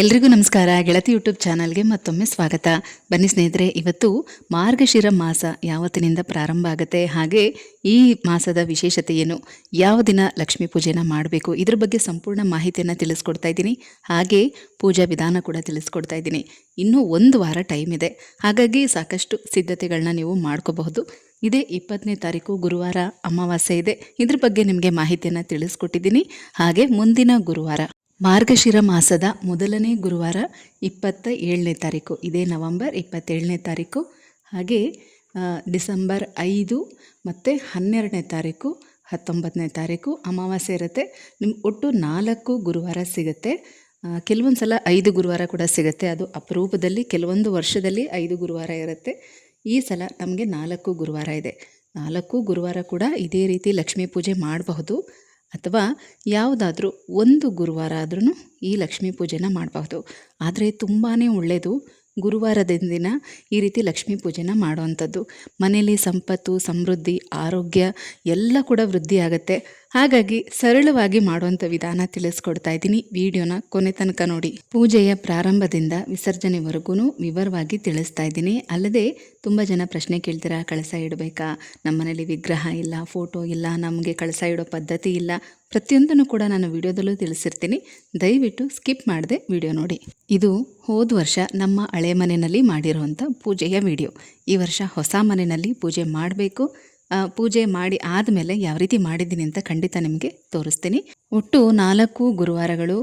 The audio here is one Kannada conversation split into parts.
ಎಲ್ರಿಗೂ ನಮಸ್ಕಾರ. ಗೆಳತಿ ಯೂಟ್ಯೂಬ್ ಚಾನಲ್ಗೆ ಮತ್ತೊಮ್ಮೆ ಸ್ವಾಗತ. ಬನ್ನಿ ಸ್ನೇಹಿತರೆ, ಇವತ್ತು ಮಾರ್ಗಶಿರ ಮಾಸ ಯಾವತ್ತಿನಿಂದ ಪ್ರಾರಂಭ ಆಗುತ್ತೆ? ಹಾಗೆ ಈ ಮಾಸದ ವಿಶೇಷತೆ ಏನು? ಯಾವ ದಿನ ಲಕ್ಷ್ಮೀ ಪೂಜೆನ ಮಾಡಬೇಕು? ಇದ್ರ ಬಗ್ಗೆ ಸಂಪೂರ್ಣ ಮಾಹಿತಿಯನ್ನು ತಿಳಿಸ್ಕೊಡ್ತಾ ಇದ್ದೀನಿ. ಹಾಗೆ ಪೂಜಾ ವಿಧಾನ ಕೂಡ ತಿಳಿಸ್ಕೊಡ್ತಾ ಇದ್ದೀನಿ. ಇನ್ನೂ ಒಂದು ವಾರ ಟೈಮ್ ಇದೆ. ಹಾಗಾಗಿ ಸಾಕಷ್ಟು ಸಿದ್ಧತೆಗಳನ್ನ ನೀವು ಮಾಡ್ಕೋಬಹುದು. ಇದೇ ಇಪ್ಪತ್ತನೇ ತಾರೀಕು ಗುರುವಾರ ಅಮಾವಾಸ್ಯೆ ಇದೆ. ಇದ್ರ ಬಗ್ಗೆ ನಿಮಗೆ ಮಾಹಿತಿಯನ್ನು ತಿಳಿಸ್ಕೊಟ್ಟಿದ್ದೀನಿ. ಹಾಗೆ ಮುಂದಿನ ಗುರುವಾರ ಮಾರ್ಗಶಿರ ಮಾಸದ ಮೊದಲನೇ ಗುರುವಾರ ಇಪ್ಪತ್ತ ಏಳನೇ ತಾರೀಕು. ಇದೇ ನವಂಬರ್ ಇಪ್ಪತ್ತೇಳನೇ ತಾರೀಕು. ಹಾಗೆ ಡಿಸೆಂಬರ್ ಐದು ಮತ್ತು ಹನ್ನೆರಡನೇ ತಾರೀಕು, ಹತ್ತೊಂಬತ್ತನೇ ತಾರೀಕು ಅಮಾವಾಸ್ಯೆ ಇರುತ್ತೆ. ನಿಮ್ಮ ಒಟ್ಟು ನಾಲ್ಕು ಗುರುವಾರ ಸಿಗುತ್ತೆ. ಕೆಲವೊಂದು ಸಲ ಐದು ಗುರುವಾರ ಕೂಡ ಸಿಗುತ್ತೆ. ಅದು ಅಪರೂಪದಲ್ಲಿ ಕೆಲವೊಂದು ವರ್ಷದಲ್ಲಿ ಐದು ಗುರುವಾರ ಇರುತ್ತೆ. ಈ ಸಲ ನಮಗೆ ನಾಲ್ಕು ಗುರುವಾರ ಇದೆ. ನಾಲ್ಕು ಗುರುವಾರ ಕೂಡ ಇದೇ ರೀತಿ ಲಕ್ಷ್ಮೀ ಪೂಜೆ ಮಾಡಬಹುದು. ಅಥವಾ ಯಾವುದಾದ್ರೂ ಒಂದು ಗುರುವಾರ ಆದ್ರೂ ಈ ಲಕ್ಷ್ಮೀ ಪೂಜೆನ ಮಾಡಬಹುದು. ಆದರೆ ತುಂಬಾ ಒಳ್ಳೆಯದು ಗುರುವಾರದ ದಿನ ಈ ರೀತಿ ಲಕ್ಷ್ಮೀ ಪೂಜೆನ ಮಾಡುವಂಥದ್ದು. ಮನೆಯಲ್ಲಿ ಸಂಪತ್ತು, ಸಮೃದ್ಧಿ, ಆರೋಗ್ಯ ಎಲ್ಲ ಕೂಡ ವೃದ್ಧಿ ಆಗುತ್ತೆ ಹಾಗಾಗಿ ಸರಳವಾಗಿ ಮಾಡುವಂಥ ವಿಧಾನ ತಿಳಿಸ್ಕೊಡ್ತಾ ಇದ್ದೀನಿ. ವಿಡಿಯೋನ ಕೊನೆ ತನಕ ನೋಡಿ. ಪೂಜೆಯ ಪ್ರಾರಂಭದಿಂದ ವಿಸರ್ಜನೆವರೆಗೂ ವಿವರವಾಗಿ ತಿಳಿಸ್ತಾ ಇದ್ದೀನಿ. ಅಲ್ಲದೆ ತುಂಬ ಜನ ಪ್ರಶ್ನೆ ಕೇಳ್ತೀರಾ, ಕಳಸ ಇಡಬೇಕಾ? ನಮ್ಮ ಮನೇಲಿ ವಿಗ್ರಹ ಇಲ್ಲ, ಫೋಟೋ ಇಲ್ಲ, ನಮಗೆ ಕಳಸ ಇಡೋ ಪದ್ಧತಿ ಇಲ್ಲ. ಪ್ರತಿಯೊಂದನ್ನು ಕೂಡ ನಾನು ವಿಡಿಯೋದಲ್ಲೂ ತಿಳಿಸಿರ್ತೀನಿ. ದಯವಿಟ್ಟು ಸ್ಕಿಪ್ ಮಾಡದೆ ವಿಡಿಯೋ ನೋಡಿ. ಇದು ಹೋದ ವರ್ಷ ನಮ್ಮ ಹಳೆ ಮನೆಯಲ್ಲಿ ಮಾಡಿರುವಂಥ ಪೂಜೆಯ ವಿಡಿಯೋ. ಈ ವರ್ಷ ಹೊಸ ಮನೆಯಲ್ಲಿ ಪೂಜೆ ಮಾಡಬೇಕು. ಪೂಜೆ ಮಾಡಿ ಆದಮೇಲೆ ಯಾವ ರೀತಿ ಮಾಡಿದ್ದೀನಿ ಅಂತ ಖಂಡಿತ ನಿಮಗೆ ತೋರಿಸ್ತೀನಿ. ಒಟ್ಟು ನಾಲ್ಕು ಗುರುವಾರಗಳು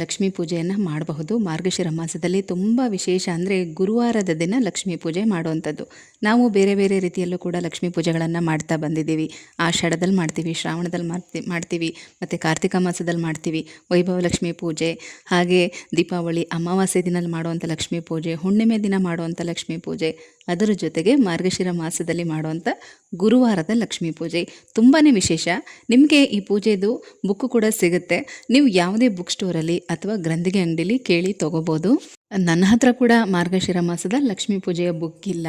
ಲಕ್ಷ್ಮೀ ಪೂಜೆಯನ್ನು ಮಾಡಬಹುದು. ಮಾರ್ಗಶಿರ ಮಾಸದಲ್ಲಿ ತುಂಬ ವಿಶೇಷ ಅಂದರೆ ಗುರುವಾರದ ದಿನ ಲಕ್ಷ್ಮೀ ಪೂಜೆ ಮಾಡುವಂಥದ್ದು. ನಾವು ಬೇರೆ ಬೇರೆ ರೀತಿಯಲ್ಲೂ ಕೂಡ ಲಕ್ಷ್ಮೀ ಪೂಜೆಗಳನ್ನು ಮಾಡ್ತಾ ಬಂದಿದ್ದೀವಿ. ಆಷಾಢದಲ್ಲಿ ಮಾಡ್ತೀವಿ, ಶ್ರಾವಣದಲ್ಲಿ ಮಾಡ್ತಿ, ಮಾಡ್ತೀವಿ, ಮತ್ತು ಕಾರ್ತಿಕ ಮಾಸದಲ್ಲಿ ಮಾಡ್ತೀವಿ. ವೈಭವ ಲಕ್ಷ್ಮೀ ಪೂಜೆ, ಹಾಗೆ ದೀಪಾವಳಿ, ಅಮಾವಾಸ್ಯೆ ದಿನದಲ್ಲಿ ಮಾಡುವಂಥ ಲಕ್ಷ್ಮೀ ಪೂಜೆ, ಹುಣ್ಣಿಮೆ ದಿನ ಮಾಡುವಂಥ ಲಕ್ಷ್ಮೀ ಪೂಜೆ, ಅದರ ಜೊತೆಗೆ ಮಾರ್ಗಶಿರ ಮಾಸದಲ್ಲಿ ಮಾಡುವಂಥ ಗುರುವಾರದ ಲಕ್ಷ್ಮೀ ಪೂಜೆ. ತುಂಬಾ ವಿಶೇಷ. ನಿಮಗೆ ಈ ಪೂಜೆದು ಬುಕ್ಕು ಕೂಡ ಸಿಗುತ್ತೆ. ನೀವು ಯಾವುದೇ ಬುಕ್ ಸ್ಟೋರಲ್ಲಿ ಅಥವಾ ಗ್ರಂಥಿಗೆ ಅಂಗಡಿಲಿ ಕೇಳಿ ತೊಗೋಬೋದು. ನನ್ನ ಹತ್ರ ಕೂಡ ಮಾರ್ಗಶಿರ ಮಾಸದ ಲಕ್ಷ್ಮೀ ಪೂಜೆಯ ಬುಕ್ ಇಲ್ಲ.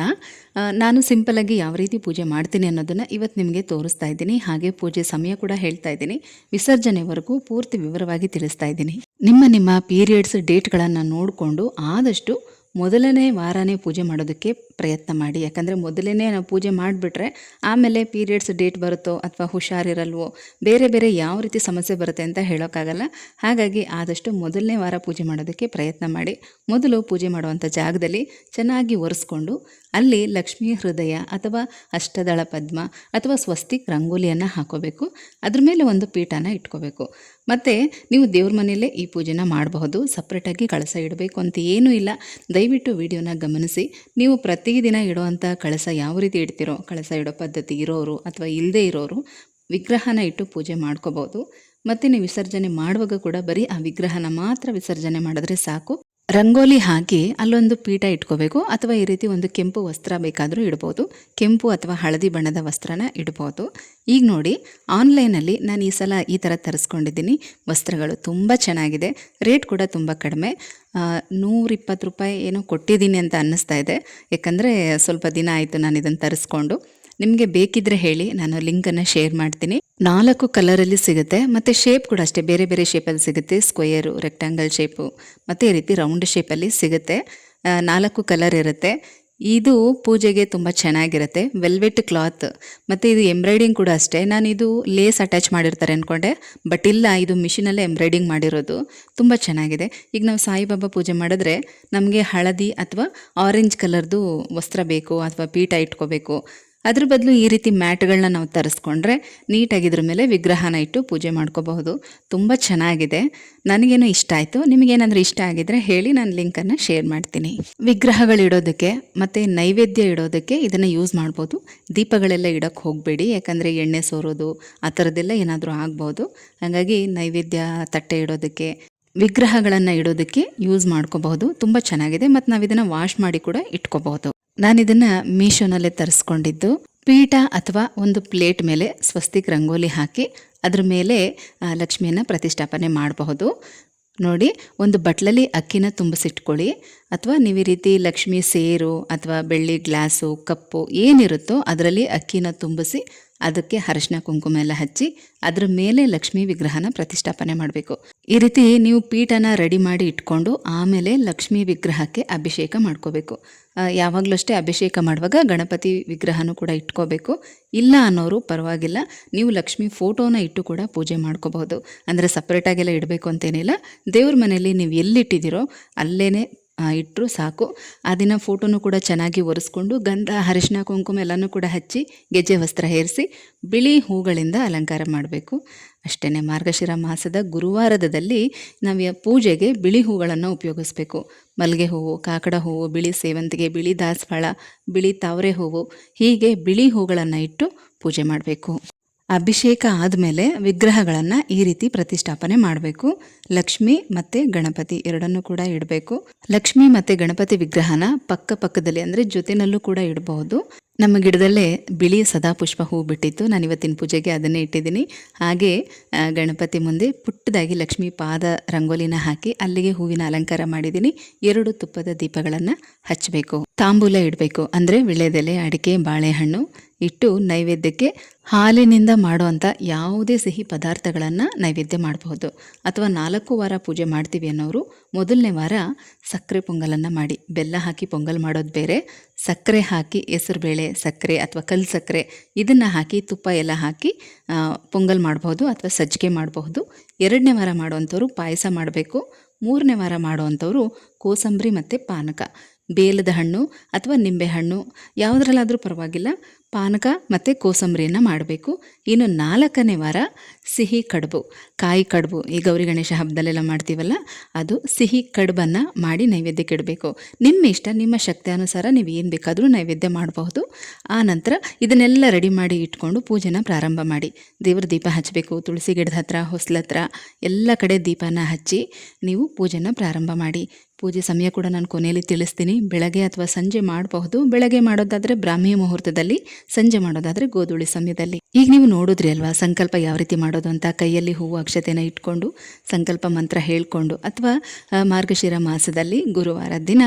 ನಾನು ಸಿಂಪಲಾಗಿ ಯಾವ ರೀತಿ ಪೂಜೆ ಮಾಡ್ತೀನಿ ಅನ್ನೋದನ್ನು ಇವತ್ತು ನಿಮಗೆ ತೋರಿಸ್ತಾ ಇದ್ದೀನಿ. ಹಾಗೆ ಪೂಜೆ ಸಮಯ ಕೂಡ ಹೇಳ್ತಾ ಇದ್ದೀನಿ. ವಿಸರ್ಜನೆವರೆಗೂ ಪೂರ್ತಿ ವಿವರವಾಗಿ ತಿಳಿಸ್ತಾ ಇದ್ದೀನಿ. ನಿಮ್ಮ ನಿಮ್ಮ ಪೀರಿಯಡ್ಸ್ ಡೇಟ್ಗಳನ್ನು ನೋಡಿಕೊಂಡು ಆದಷ್ಟು ಮೊದಲನೇ ವಾರನೇ ಪೂಜೆ ಮಾಡೋದಕ್ಕೆ ಪ್ರಯತ್ನ ಮಾಡಿ. ಯಾಕಂದರೆ ಮೊದಲನೇ ನಾವು ಪೂಜೆ ಮಾಡಿಬಿಟ್ರೆ ಆಮೇಲೆ ಪೀರಿಯಡ್ಸ್ ಡೇಟ್ ಬರುತ್ತೋ ಅಥವಾ ಹುಷಾರಿರಲ್ವೋ, ಬೇರೆ ಬೇರೆ ಯಾವ ರೀತಿ ಸಮಸ್ಯೆ ಬರುತ್ತೆ ಅಂತ ಹೇಳೋಕ್ಕಾಗಲ್ಲ. ಹಾಗಾಗಿ ಆದಷ್ಟು ಮೊದಲನೇ ವಾರ ಪೂಜೆ ಮಾಡೋದಕ್ಕೆ ಪ್ರಯತ್ನ ಮಾಡಿ. ಮೊದಲು ಪೂಜೆ ಮಾಡುವಂಥ ಜಾಗದಲ್ಲಿ ಚೆನ್ನಾಗಿ ಒರೆಸ್ಕೊಂಡು ಅಲ್ಲಿ ಲಕ್ಷ್ಮೀ ಹೃದಯ ಅಥವಾ ಅಷ್ಟದಳ ಪದ್ಮ ಅಥವಾ ಸ್ವಸ್ತಿಕ್ ರಂಗೋಲಿಯನ್ನು ಹಾಕೋಬೇಕು. ಅದ್ರ ಮೇಲೆ ಒಂದು ಪೀಠನ ಇಟ್ಕೋಬೇಕು. ಮತ್ತು ನೀವು ದೇವ್ರ ಮನೆಯಲ್ಲೇ ಈ ಪೂಜೆನ ಮಾಡಬಹುದು. ಸಪ್ರೇಟಾಗಿ ಕಳಸ ಇಡಬೇಕು ಅಂತ ಏನೂ ಇಲ್ಲ. ದಯವಿಟ್ಟು ವಿಡಿಯೋನ ಗಮನಿಸಿ. ನೀವು ಪ್ರತಿದಿನ ಇಡುವಂಥ ಕಳಸ ಯಾವ ರೀತಿ ಇಡ್ತೀರೋ, ಕಳಸ ಇಡೋ ಪದ್ಧತಿ ಇರೋರು ಅಥವಾ ಇಲ್ಲದೇ ಇರೋರು ವಿಗ್ರಹನ ಇಟ್ಟು ಪೂಜೆ ಮಾಡ್ಕೋಬೋದು ಮತ್ತು ನೀವು ವಿಸರ್ಜನೆ ಮಾಡುವಾಗ ಕೂಡ ಬರೀ ಆ ವಿಗ್ರಹನ ಮಾತ್ರ ವಿಸರ್ಜನೆ ಮಾಡಿದ್ರೆ ಸಾಕು. ರಂಗೋಲಿ ಹಾಕಿ ಅಲ್ಲೊಂದು ಪೀಠ ಇಟ್ಕೋಬೇಕು. ಅಥವಾ ಈ ರೀತಿ ಒಂದು ಕೆಂಪು ವಸ್ತ್ರ ಬೇಕಾದರೂ ಇಡ್ಬೋದು. ಕೆಂಪು ಅಥವಾ ಹಳದಿ ಬಣ್ಣದ ವಸ್ತ್ರನ ಇಡ್ಬೋದು. ಈಗ ನೋಡಿ, ಆನ್ಲೈನಲ್ಲಿ ನಾನು ಈ ಸಲ ಈ ಥರ ತರಿಸ್ಕೊಂಡಿದ್ದೀನಿ. ವಸ್ತ್ರಗಳು ತುಂಬ ಚೆನ್ನಾಗಿದೆ. ರೇಟ್ ಕೂಡ ತುಂಬ ಕಡಿಮೆ. ನೂರಿಪ್ಪತ್ತು ರೂಪಾಯಿ ಏನೋ ಕೊಟ್ಟಿದ್ದೀನಿ ಅಂತ ಅನ್ನಿಸ್ತಾ ಇದೆ. ಯಾಕಂದರೆ ಸ್ವಲ್ಪ ದಿನ ಆಯಿತು ನಾನು ಇದನ್ನು ತರಿಸ್ಕೊಂಡು. ನಿಮಗೆ ಬೇಕಿದ್ರೆ ಹೇಳಿ, ನಾನು ಲಿಂಕನ್ನು ಶೇರ್ ಮಾಡ್ತೀನಿ. ನಾಲ್ಕು ಕಲರಲ್ಲಿ ಸಿಗುತ್ತೆ, ಮತ್ತು ಶೇಪ್ ಕೂಡ ಅಷ್ಟೇ, ಬೇರೆ ಬೇರೆ ಶೇಪಲ್ಲಿ ಸಿಗುತ್ತೆ ಸ್ಕ್ವೇರು ರೆಕ್ಟ್ಯಾಂಗಲ್ ಶೇಪು ಮತ್ತು ಈ ರೀತಿ ರೌಂಡ್ ಶೇಪಲ್ಲಿ ಸಿಗುತ್ತೆ. ನಾಲ್ಕು ಕಲರ್ ಇರುತ್ತೆ. ಇದು ಪೂಜೆಗೆ ತುಂಬ ಚೆನ್ನಾಗಿರುತ್ತೆ ವೆಲ್ವೆಟ್ ಕ್ಲಾತ್ ಮತ್ತು ಇದು ಎಂಬ್ರಾಯ್ಡಿಂಗ್ ಕೂಡ ಅಷ್ಟೇ. ನಾನು ಇದು ಲೇಸ್ ಅಟ್ಯಾಚ್ ಮಾಡಿರ್ತಾರೆ ಅಂದ್ಕೊಂಡೆ ಬಟ್ ಇಲ್ಲ, ಇದು ಮಿಷಿನಲ್ಲೇ ಎಂಬ್ರಾಯ್ಡಿಂಗ್ ಮಾಡಿರೋದು. ತುಂಬ ಚೆನ್ನಾಗಿದೆ. ಈಗ ನಾವು ಸಾಯಿಬಾಬಾ ಪೂಜೆ ಮಾಡಿದ್ರೆ ನಮಗೆ ಹಳದಿ ಅಥವಾ ಆರೆಂಜ್ ಕಲರ್ದು ವಸ್ತ್ರ ಬೇಕು, ಅಥವಾ ಪೀಠ ಇಟ್ಕೋಬೇಕು. ಅದ್ರ ಬದಲು ಈ ರೀತಿ ಮ್ಯಾಟ್ಗಳನ್ನ ನಾವು ತರಿಸ್ಕೊಂಡ್ರೆ ನೀಟಾಗಿ ಇದ್ರ ಮೇಲೆ ವಿಗ್ರಹನ ಇಟ್ಟು ಪೂಜೆ ಮಾಡ್ಕೋಬಹುದು. ತುಂಬ ಚೆನ್ನಾಗಿದೆ. ನನಗೇನು ಇಷ್ಟ ಆಯಿತು. ನಿಮಗೇನಾದರೂ ಇಷ್ಟ ಆಗಿದ್ರೆ ಹೇಳಿ ನಾನು ಲಿಂಕನ್ನು ಶೇರ್ ಮಾಡ್ತೀನಿ. ವಿಗ್ರಹಗಳಿಡೋದಕ್ಕೆ ಮತ್ತು ನೈವೇದ್ಯ ಇಡೋದಕ್ಕೆ ಇದನ್ನು ಯೂಸ್ ಮಾಡ್ಬೋದು. ದೀಪಗಳೆಲ್ಲ ಇಡೋಕ್ಕೆ ಹೋಗಬೇಡಿ. ಯಾಕಂದರೆ ಎಣ್ಣೆ ಸೋರೋದು ಆ ಥರದ್ದೆಲ್ಲ ಏನಾದರೂ ಆಗ್ಬೋದು. ಹಾಗಾಗಿ ನೈವೇದ್ಯ ತಟ್ಟೆ ಇಡೋದಕ್ಕೆ, ವಿಗ್ರಹಗಳನ್ನು ಇಡೋದಕ್ಕೆ ಯೂಸ್ ಮಾಡ್ಕೋಬಹುದು. ತುಂಬ ಚೆನ್ನಾಗಿದೆ. ಮತ್ತು ನಾವು ಇದನ್ನು ವಾಶ್ ಮಾಡಿ ಕೂಡ ಇಟ್ಕೋಬಹುದು. ನಾನು ಇದನ್ನು ಮೀಶೋನಲ್ಲೇ ತರಿಸ್ಕೊಂಡಿದ್ದು. ಪೀಠ ಅಥವಾ ಒಂದು ಪ್ಲೇಟ್ ಮೇಲೆ ಸ್ವಸ್ತಿಕ್ ರಂಗೋಲಿ ಹಾಕಿ ಅದ್ರ ಮೇಲೆ ಲಕ್ಷ್ಮಿಯನ್ನು ಪ್ರತಿಷ್ಠಾಪನೆ ಮಾಡಬಹುದು. ನೋಡಿ, ಒಂದು ಬಟ್ಲಲ್ಲಿ ಅಕ್ಕಿನ ತುಂಬಿಸಿಟ್ಕೊಳ್ಳಿ. ಅಥವಾ ನೀವು ಈ ರೀತಿ ಲಕ್ಷ್ಮಿ ಸೇರು ಅಥವಾ ಬೆಳ್ಳಿ ಗ್ಲಾಸು, ಕಪ್ಪು ಏನಿರುತ್ತೋ ಅದರಲ್ಲಿ ಅಕ್ಕಿನ ತುಂಬಿಸಿ ಅದಕ್ಕೆ ಅರಶಿನ ಕುಂಕುಮ ಎಲ್ಲ ಹಚ್ಚಿ ಅದ್ರ ಮೇಲೆ ಲಕ್ಷ್ಮೀ ವಿಗ್ರಹನ ಪ್ರತಿಷ್ಠಾಪನೆ ಮಾಡಬೇಕು. ಈ ರೀತಿ ನೀವು ಪೀಠನ ರೆಡಿ ಮಾಡಿ ಇಟ್ಕೊಂಡು ಆಮೇಲೆ ಲಕ್ಷ್ಮಿ ವಿಗ್ರಹಕ್ಕೆ ಅಭಿಷೇಕ ಮಾಡ್ಕೋಬೇಕು. ಯಾವಾಗಲೂ ಅಷ್ಟೇ ಅಭಿಷೇಕ ಮಾಡುವಾಗ ಗಣಪತಿ ವಿಗ್ರಹನೂ ಕೂಡ ಇಟ್ಕೋಬೇಕು. ಇಲ್ಲ ಅನ್ನೋರು ಪರವಾಗಿಲ್ಲ, ನೀವು ಲಕ್ಷ್ಮಿ ಫೋಟೋನ ಇಟ್ಟು ಕೂಡ ಪೂಜೆ ಮಾಡ್ಕೋಬಹುದು. ಅಂದರೆ ಸಪ್ರೇಟಾಗೆಲ್ಲ ಇಡಬೇಕು ಅಂತೇನಿಲ್ಲ. ದೇವ್ರ ಮನೆಯಲ್ಲಿ ನೀವು ಎಲ್ಲಿಟ್ಟಿದ್ದೀರೋ ಅಲ್ಲೇ ಇಟ್ಟರು ಸಾಕು. ಆ ದಿನ ಫೋಟೋನು ಕೂಡ ಚೆನ್ನಾಗಿ ಒರೆಸ್ಕೊಂಡು ಗಂಧ, ಅರಿಶಿನ, ಕುಂಕುಮ ಎಲ್ಲನೂ ಕೂಡ ಹಚ್ಚಿ ಗೆಜ್ಜೆ ವಸ್ತ್ರ ಹೇರಿಸಿ ಬಿಳಿ ಹೂಗಳಿಂದ ಅಲಂಕಾರ ಮಾಡಬೇಕು. ಅಷ್ಟೇ ಮಾರ್ಗಶಿರ ಮಾಸದ ಗುರುವಾರದಲ್ಲಿ ನಾವು ಪೂಜೆಗೆ ಬಿಳಿ ಹೂಗಳನ್ನು ಉಪಯೋಗಿಸ್ಬೇಕು. ಮಲ್ಲಿಗೆ ಹೂವು, ಕಾಕಡ ಹೂವು, ಬಿಳಿ ಸೇವಂತಿಗೆ, ಬಿಳಿ ದಾಸವಾಳ, ಬಿಳಿ ತಾವರೆ ಹೂವು ಹೀಗೆ ಬಿಳಿ ಹೂಗಳನ್ನು ಇಟ್ಟು ಪೂಜೆ ಮಾಡಬೇಕು. ಅಭಿಷೇಕ ಆದಮೇಲೆ ವಿಗ್ರಹಗಳನ್ನು ಈ ರೀತಿ ಪ್ರತಿಷ್ಠಾಪನೆ ಮಾಡಬೇಕು. ಲಕ್ಷ್ಮಿ ಮತ್ತು ಗಣಪತಿ ಎರಡನ್ನೂ ಕೂಡ ಇಡಬೇಕು. ಲಕ್ಷ್ಮಿ ಮತ್ತು ಗಣಪತಿ ವಿಗ್ರಹನ ಪಕ್ಕ ಪಕ್ಕದಲ್ಲಿ ಅಂದರೆ ಜೊತೆನಲ್ಲೂ ಕೂಡ ಇಡಬಹುದು. ನಮ್ಮ ಗಿಡದಲ್ಲೇ ಬಿಳಿ ಸದಾಪುಷ್ಪ ಹೂ ಬಿಟ್ಟಿತ್ತು. ನಾನು ಇವತ್ತಿನ ಪೂಜೆಗೆ ಅದನ್ನೇ ಇಟ್ಟಿದ್ದೀನಿ. ಹಾಗೆ ಗಣಪತಿ ಮುಂದೆ ಪುಟ್ಟದಾಗಿ ಲಕ್ಷ್ಮಿ ಪಾದ ರಂಗೋಲಿನ ಹಾಕಿ ಅಲ್ಲಿಗೆ ಹೂವಿನ ಅಲಂಕಾರ ಮಾಡಿದ್ದೀನಿ. ಎರಡು ತುಪ್ಪದ ದೀಪಗಳನ್ನು ಹಚ್ಚಬೇಕು ತಾಂಬೂಲ ಇಡಬೇಕು. ಅಂದರೆ ವಿಳೆದೆಲೆ ಅಡಿಕೆ, ಬಾಳೆಹಣ್ಣು ಇಟ್ಟು ನೈವೇದ್ಯಕ್ಕೆ ಹಾಲಿನಿಂದ ಮಾಡುವಂಥ ಯಾವುದೇ ಸಿಹಿ ಪದಾರ್ಥಗಳನ್ನು ನೈವೇದ್ಯ ಮಾಡಬಹುದು. ಅಥವಾ ನಾಲ್ಕು ವಾರ ಪೂಜೆ ಮಾಡ್ತೀವಿ ಅನ್ನೋರು ಮೊದಲನೇ ವಾರ ಸಕ್ಕರೆ ಪೊಂಗಲನ್ನು ಮಾಡಿ, ಬೆಲ್ಲ ಹಾಕಿ ಪೊಂಗಲ್ ಮಾಡೋದು ಬೇರೆ. ಸಕ್ಕರೆ ಹಾಕಿ ಹೆಸರುಬೇಳೆ ಸಕ್ಕರೆ ಅಥವಾ ಕಲ್ಲು ಸಕ್ಕರೆ ಇದನ್ನು ಹಾಕಿ, ತುಪ್ಪ ಎಲ್ಲ ಹಾಕಿ ಪೊಂಗಲ್ ಮಾಡಬಹುದು ಅಥವಾ ಸಜ್ಜಿಗೆ ಮಾಡಬಹುದು. ಎರಡನೇ ವಾರ ಮಾಡುವಂಥವ್ರು ಪಾಯಸ ಮಾಡಬೇಕು. ಮೂರನೇ ವಾರ ಮಾಡುವಂಥವ್ರು ಕೋಸಂಬರಿ ಮತ್ತು ಪಾನಕ. ಬೇಲದ ಹಣ್ಣು ಅಥವಾ ನಿಂಬೆಹಣ್ಣು ಯಾವುದ್ರಲ್ಲಾದರೂ ಪರವಾಗಿಲ್ಲ. ಪಾನಕ ಮತ್ತು ಕೋಸಂಬರಿಯನ್ನು ಮಾಡಬೇಕು. ಇನ್ನು ನಾಲ್ಕನೇ ವಾರ ಸಿಹಿ ಕಡುಬು. ಕಾಯಿ ಕಡುಬು, ಈ ಗೌರಿ ಗಣೇಶ ಹಬ್ಬದಲ್ಲೆಲ್ಲ ಮಾಡ್ತೀವಲ್ಲ, ಅದು ಸಿಹಿ ಕಡುಬನ್ನು ಮಾಡಿ ನೈವೇದ್ಯಕ್ಕೆ ಇಡಬೇಕು. ನಿಮ್ಮ ಇಷ್ಟ, ನಿಮ್ಮ ಶಕ್ತಿ ಅನುಸಾರ ನೀವು ಏನು ಬೇಕಾದರೂ ನೈವೇದ್ಯ ಮಾಡಬಹುದು. ಆ ನಂತರ ಇದನ್ನೆಲ್ಲ ರೆಡಿ ಮಾಡಿ ಇಟ್ಕೊಂಡು ಪೂಜೆನ ಪ್ರಾರಂಭ ಮಾಡಿ. ದೇವ್ರ ದೀಪ ಹಚ್ಚಬೇಕು ತುಳಸಿ ಗಿಡದ ಹತ್ರ, ಹೊಸ್ಲ ಹತ್ರ, ಎಲ್ಲ ಕಡೆ ದೀಪನ ಹಚ್ಚಿ ನೀವು ಪೂಜೆನ ಪ್ರಾರಂಭ ಮಾಡಿ. ಪೂಜೆ ಸಮಯ ಕೂಡ ನಾನು ಕೊನೆಯಲ್ಲಿ ತಿಳಿಸ್ತೀನಿ. ಬೆಳಗ್ಗೆ ಅಥವಾ ಸಂಜೆ ಮಾಡಬಹುದು. ಬೆಳಗ್ಗೆ ಮಾಡೋದಾದರೆ ಬ್ರಾಹ್ಮಿ ಮುಹೂರ್ತದಲ್ಲಿ, ಸಂಜೆ ಮಾಡೋದಾದರೆ ಗೋಧೂಳಿ ಸಮಯದಲ್ಲಿ. ಈಗ ನೀವು ನೋಡಿದ್ರಿ ಅಲ್ವಾ, ಸಂಕಲ್ಪ ಯಾವ ರೀತಿ ಮಾಡೋದು ಅಂತ? ಕೈಯಲ್ಲಿ ಹೂವು, ಅಕ್ಷತೆನ ಇಟ್ಕೊಂಡು, ಸಂಕಲ್ಪ ಮಂತ್ರ ಹೇಳ್ಕೊಂಡು, ಅಥವಾ ಮಾರ್ಗಶಿರ ಮಾಸದಲ್ಲಿ ಗುರುವಾರ ದಿನ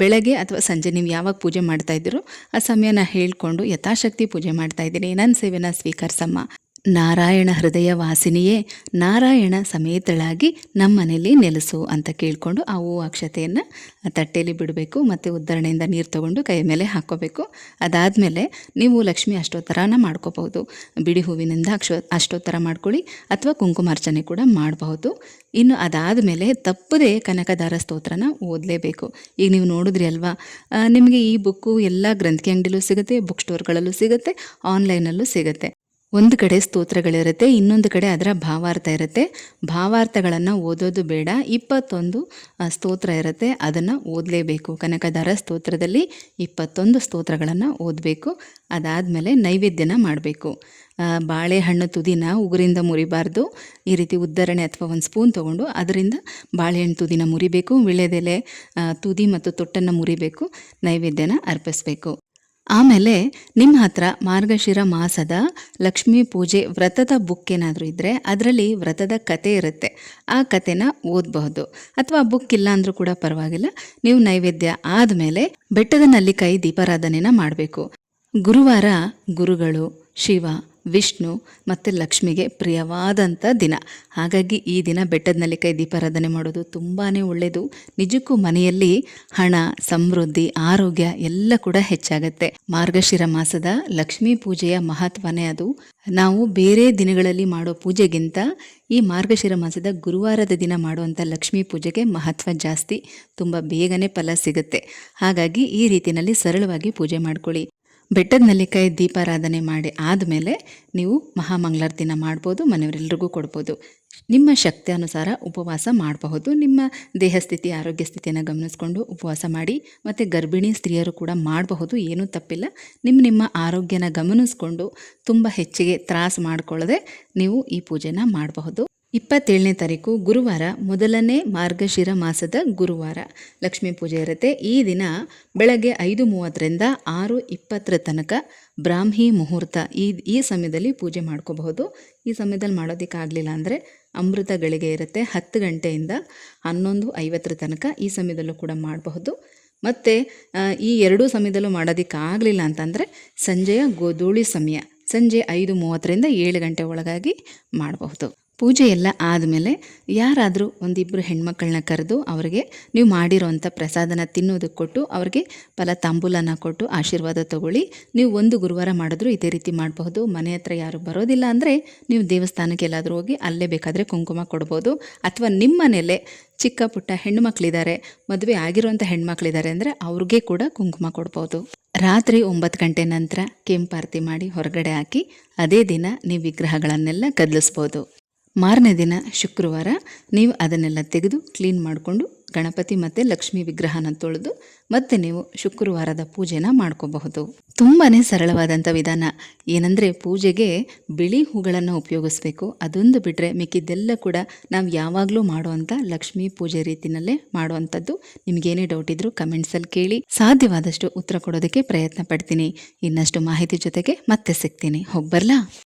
ಬೆಳಗ್ಗೆ ಅಥವಾ ಸಂಜೆ ನೀವು ಯಾವಾಗ ಪೂಜೆ ಮಾಡ್ತಾ ಇದ್ದೀರೋ, ಆ ಸಮಯನ ಹೇಳ್ಕೊಂಡು ಯಥಾಶಕ್ತಿ ಪೂಜೆ ಮಾಡ್ತಾ ಇದ್ದೀನಿ. ನನ್ನ ಸೇವೆನ ಸ್ವೀಕರಿಸಮ್ಮ. ನಾರಾಯಣ ಹೃದಯ ವಾಸಿನಿಯೇ, ನಾರಾಯಣ ಸಮೇತಳಾಗಿ ನಮ್ಮನೇಲಿ ನೆಲೆಸು ಅಂತ ಕೇಳಿಕೊಂಡು ಆ ಹೂ ಅಕ್ಷತೆಯನ್ನು ತಟ್ಟೆಯಲ್ಲಿ ಬಿಡಬೇಕು ಮತ್ತು ಉದ್ಧರಣೆಯಿಂದ ನೀರು ತಗೊಂಡು ಕೈ ಮೇಲೆ ಹಾಕ್ಕೋಬೇಕು. ಅದಾದಮೇಲೆ ನೀವು ಲಕ್ಷ್ಮಿ ಅಷ್ಟೋತ್ತರನ ಮಾಡ್ಕೋಬಹುದು. ಬಿಡಿ ಹೂವಿನಿಂದ ಅಕ್ಷೋ, ಅಷ್ಟೋತ್ತರ ಮಾಡ್ಕೊಳ್ಳಿ ಅಥವಾ ಕುಂಕುಮಾರ್ಚನೆ ಕೂಡ ಮಾಡಬಹುದು. ಇನ್ನು ಅದಾದಮೇಲೆ ತಪ್ಪದೇ ಕನಕದಾರ ಸ್ತೋತ್ರನ ಓದಲೇಬೇಕು. ಈಗ ನೀವು ನೋಡಿದ್ರಿ ಅಲ್ವಾ? ನಿಮಗೆ ಈ ಬುಕ್ಕು ಎಲ್ಲ ಗ್ರಂಥಿ ಅಂಗಡಿಲೂ ಸಿಗುತ್ತೆ, ಬುಕ್ ಸ್ಟೋರ್ಗಳಲ್ಲೂ ಸಿಗುತ್ತೆ ಆನ್ಲೈನಲ್ಲೂ ಸಿಗುತ್ತೆ. ಒಂದು ಕಡೆ ಸ್ತೋತ್ರಗಳಿರುತ್ತೆ, ಇನ್ನೊಂದು ಕಡೆ ಅದರ ಭಾವಾರ್ಥ ಇರುತ್ತೆ. ಭಾವಾರ್ಥಗಳನ್ನು ಓದೋದು ಬೇಡ, ಇಪ್ಪತ್ತೊಂದು ಸ್ತೋತ್ರ ಇರುತ್ತೆ, ಅದನ್ನು ಓದಲೇಬೇಕು. ಕನಕದಾರ ಸ್ತೋತ್ರದಲ್ಲಿ ಇಪ್ಪತ್ತೊಂದು ಸ್ತೋತ್ರಗಳನ್ನು ಓದಬೇಕು, ಅದಾದಮೇಲೆ ನೈವೇದ್ಯನ ಮಾಡಬೇಕು. ಬಾಳೆಹಣ್ಣು ತುದಿನ ಉಗುರಿಂದ ಮುರಿಬಾರ್ದು, ಈ ರೀತಿ ಉದ್ದರಣೆ ಅಥವಾ ಒಂದು ಸ್ಪೂನ್ ತೊಗೊಂಡು ಅದರಿಂದ ಬಾಳೆಹಣ್ಣು ತುದಿನ ಮುರಿಬೇಕು, ವಿಳ್ಯದೆಲೆ ತುದಿ ಮತ್ತು ತೊಟ್ಟನ್ನು ಮುರಿಬೇಕು, ನೈವೇದ್ಯನ ಅರ್ಪಿಸಬೇಕು. ಆಮೇಲೆ ನಿಮ್ಮ ಹತ್ರ ಮಾರ್ಗಶಿರ ಮಾಸದ ಲಕ್ಷ್ಮೀ ಪೂಜೆ ವ್ರತದ ಬುಕ್ ಏನಾದರೂ ಇದ್ದರೆ ಅದರಲ್ಲಿ ವ್ರತದ ಕತೆ ಇರುತ್ತೆ. ಆ ಕತೆನ ಓದಬಹುದು. ಅಥವಾ ಬುಕ್ ಇಲ್ಲ ಅಂದರೂ ಕೂಡ ಪರವಾಗಿಲ್ಲ. ನೀವು ನೈವೇದ್ಯ ಆದಮೇಲೆ ಬೆಟ್ಟದ ನಲ್ಲಿಕಾಯಿ ದೀಪಾರಾಧನೆನ ಮಾಡಬೇಕು. ಗುರುವಾರ ಗುರುಗಳು, ಶಿವ ವಿಷ್ಣು ಮತ್ತು ಲಕ್ಷ್ಮಿಗೆ ಪ್ರಿಯವಾದಂಥ ದಿನ. ಹಾಗಾಗಿ ಈ ದಿನ ಬೆಟ್ಟದ ಕೈ ದೀಪಾರಾಧನೆ ಮಾಡೋದು ತುಂಬಾ ಒಳ್ಳೆಯದು ನಿಜಕ್ಕೂ ಮನೆಯಲ್ಲಿ ಹಣ, ಸಮೃದ್ಧಿ, ಆರೋಗ್ಯ ಎಲ್ಲ ಕೂಡ ಹೆಚ್ಚಾಗತ್ತೆ. ಮಾರ್ಗಶಿರ ಮಾಸದ ಲಕ್ಷ್ಮೀ ಪೂಜೆಯ ಮಹತ್ವನೇ ಅದು. ನಾವು ಬೇರೆ ದಿನಗಳಲ್ಲಿ ಮಾಡೋ ಪೂಜೆಗಿಂತ ಈ ಮಾರ್ಗಶಿರ ಮಾಸದ ಗುರುವಾರದ ದಿನ ಮಾಡುವಂಥ ಲಕ್ಷ್ಮೀ ಪೂಜೆಗೆ ಮಹತ್ವ ಜಾಸ್ತಿ. ತುಂಬ ಬೇಗನೆ ಫಲ ಸಿಗುತ್ತೆ. ಹಾಗಾಗಿ ಈ ರೀತಿಯಲ್ಲಿ ಸರಳವಾಗಿ ಪೂಜೆ ಮಾಡ್ಕೊಳ್ಳಿ. ಬೆಟ್ಟದ ನೆಲ್ಲಿಕಾಯಿ ದೀಪಾರಾಧನೆ ಮಾಡಿ ಆದಮೇಲೆ ನೀವು ಮಹಾಮಂಗಳಾರತಿನ ಮಾಡ್ಬೋದು ಮನೆಯವರೆಲ್ಲರಿಗೂ ಕೊಡ್ಬೋದು. ನಿಮ್ಮ ಶಕ್ತಿ ಅನುಸಾರ ಉಪವಾಸ ಮಾಡಬಹುದು. ನಿಮ್ಮ ದೇಹ ಸ್ಥಿತಿ, ಆರೋಗ್ಯ ಸ್ಥಿತಿಯನ್ನು ಗಮನಿಸ್ಕೊಂಡು ಉಪವಾಸ ಮಾಡಿ ಮತ್ತು ಗರ್ಭಿಣಿ ಸ್ತ್ರೀಯರು ಕೂಡ ಮಾಡಬಹುದು, ಏನೂ ತಪ್ಪಿಲ್ಲ. ನಿಮ್ಮ ನಿಮ್ಮ ಆರೋಗ್ಯನ ಗಮನಿಸ್ಕೊಂಡು ತುಂಬ ಹೆಚ್ಚಿಗೆ ತ್ರಾಸು ಮಾಡಿಕೊಳ್ಳದೆ ನೀವು ಈ ಪೂಜೆನ ಮಾಡಬಹುದು. ಇಪ್ಪತ್ತೇಳನೇ ತಾರೀಕು ಗುರುವಾರ ಮೊದಲನೇ ಮಾರ್ಗಶಿರ ಮಾಸದ ಗುರುವಾರ. ಲಕ್ಷ್ಮೀ ಪೂಜೆ ಇರುತ್ತೆ. ಈ ದಿನ ಬೆಳಗ್ಗೆ ಐದು ಮೂವತ್ತರಿಂದ ಆರು ಇಪ್ಪತ್ತರ ತನಕ ಬ್ರಾಹ್ಮಿ ಮುಹೂರ್ತ ಈ ಈ ಸಮಯದಲ್ಲಿ ಪೂಜೆ ಮಾಡ್ಕೋಬಹುದು. ಈ ಸಮಯದಲ್ಲಿ ಮಾಡೋದಕ್ಕಾಗಲಿಲ್ಲ ಅಂದರೆ ಅಮೃತ ಗಳಿಗೆ ಇರುತ್ತೆ. ಹತ್ತು ಗಂಟೆಯಿಂದ ಹನ್ನೊಂದು ಐವತ್ತರ ತನಕ ಈ ಸಮಯದಲ್ಲೂ ಕೂಡ ಮಾಡಬಹುದು. ಮತ್ತು ಈ ಎರಡೂ ಸಮಯದಲ್ಲೂ ಮಾಡೋದಕ್ಕಾಗಲಿಲ್ಲ ಅಂತಂದರೆ ಸಂಜೆಯ ಗೋಧೂಳಿ ಸಮಯ. ಸಂಜೆ ಐದು ಮೂವತ್ತರಿಂದ ಏಳು ಗಂಟೆ ಒಳಗಾಗಿ ಮಾಡಬಹುದು. ಪೂಜೆ ಎಲ್ಲ ಆದಮೇಲೆ ಯಾರಾದರೂ ಒಂದಿಬ್ಬರು ಹೆಣ್ಮಕ್ಳನ್ನ ಕರೆದು ಅವರಿಗೆ ನೀವು ಮಾಡಿರೋವಂಥ ಪ್ರಸಾದನ ತಿನ್ನೋದಕ್ಕೆ ಕೊಟ್ಟು ಅವ್ರಿಗೆ ಫಲ ತಾಂಬೂಲನ ಕೊಟ್ಟು ಆಶೀರ್ವಾದ ತಗೊಳ್ಳಿ. ನೀವು ಒಂದು ಗುರುವಾರ ಮಾಡಿದ್ರು ಇದೇ ರೀತಿ ಮಾಡಬಹುದು. ಮನೆ ಹತ್ರ ಯಾರು ಬರೋದಿಲ್ಲ ಅಂದರೆ ನೀವು ದೇವಸ್ಥಾನಕ್ಕೆ ಎಲ್ಲಾದರೂ ಹೋಗಿ ಅಲ್ಲೇ ಬೇಕಾದರೆ ಕುಂಕುಮ ಕೊಡ್ಬೋದು. ಅಥವಾ ನಿಮ್ಮ ಮನೆಯಲ್ಲೇ ಚಿಕ್ಕ ಪುಟ್ಟ ಹೆಣ್ಣು ಮಕ್ಕಳಿದ್ದಾರೆ ಮದುವೆ ಆಗಿರುವಂಥ ಹೆಣ್ಮಕ್ಳಿದ್ದಾರೆ ಅಂದರೆ ಅವ್ರಿಗೆ ಕೂಡ ಕುಂಕುಮ ಕೊಡ್ಬೋದು. ರಾತ್ರಿ ಒಂಬತ್ತು ಗಂಟೆ ನಂತರ ಕೆಂಪಾರತಿ ಮಾಡಿ ಹೊರಗಡೆ ಹಾಕಿ, ಅದೇ ದಿನ ನೀವು ವಿಗ್ರಹಗಳನ್ನೆಲ್ಲ ಕದಲಿಸ್ಬೋದು ಮಾರನೇ ದಿನ ಶುಕ್ರವಾರ ನೀವು ಅದನ್ನೆಲ್ಲ ತೆಗೆದು ಕ್ಲೀನ್ ಮಾಡಿಕೊಂಡು ಗಣಪತಿ ಮತ್ತು ಲಕ್ಷ್ಮಿ ವಿಗ್ರಹನ ತೊಳೆದು ಮತ್ತೆ ನೀವು ಶುಕ್ರವಾರದ ಪೂಜೆನ ಮಾಡ್ಕೋಬಹುದು. ತುಂಬಾ ಸರಳವಾದಂಥ ವಿಧಾನ. ಏನಂದರೆ ಪೂಜೆಗೆ ಬಿಳಿ ಹೂಗಳನ್ನು ಉಪಯೋಗಿಸ್ಬೇಕು. ಅದೊಂದು ಬಿಟ್ಟರೆ ಮಿಕ್ಕಿದ್ದೆಲ್ಲ ಕೂಡ ನಾವು ಯಾವಾಗಲೂ ಮಾಡುವಂಥ ಲಕ್ಷ್ಮೀ ಪೂಜೆ ರೀತಿನಲ್ಲೇ ಮಾಡುವಂಥದ್ದು. ನಿಮಗೇನೇ ಡೌಟ್ ಇದ್ದರೂ ಕಮೆಂಟ್ಸಲ್ಲಿ ಕೇಳಿ. ಸಾಧ್ಯವಾದಷ್ಟು ಉತ್ತರ ಕೊಡೋದಕ್ಕೆ ಪ್ರಯತ್ನ ಪಡ್ತೀನಿ. ಇನ್ನಷ್ಟು ಮಾಹಿತಿ ಜೊತೆಗೆ ಮತ್ತೆ ಸಿಗ್ತೀನಿ. ಹೋಗ್ಬರ್ಲಾ ಬರಲಾ?